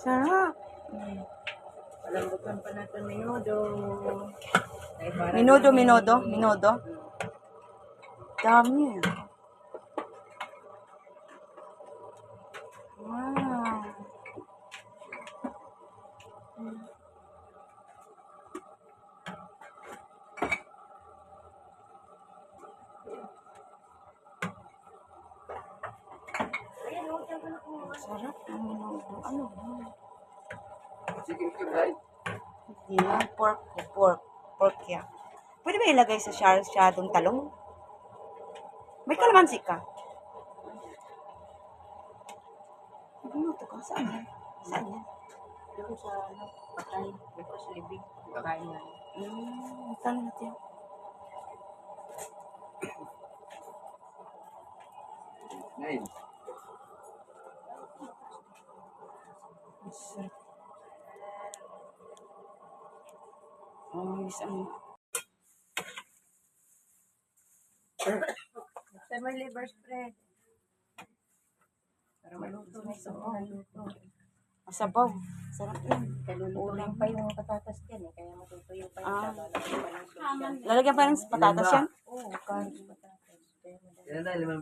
Sarap. Palambutan pa minudo. Ay, parang- Minudo, minudo, minudo. Dami. Wow. Sarap ng minudo. Ano ba? Chicken cube, right? Hindi yan. Pork ko. Pork. Pork yan. Pwede ba ilagay sa shar shadong talong? May kalamansi ka? Nagluto ka? Saan yan? Saan yan? Doon sa ano, patay. Dito sa libig. Kain na. Hmm, tanong natin. Nine. Sarap. Oh, miss ang... Sa may liver spread. Para maluto na ito. Maluto. Masabaw. Sarap yan. Ulang pa yung patatas yan eh. Kaya matutuyo pa yung Ah. lalagyan pa ng patatas yan? Oo, kanin patatas. Yan na, limang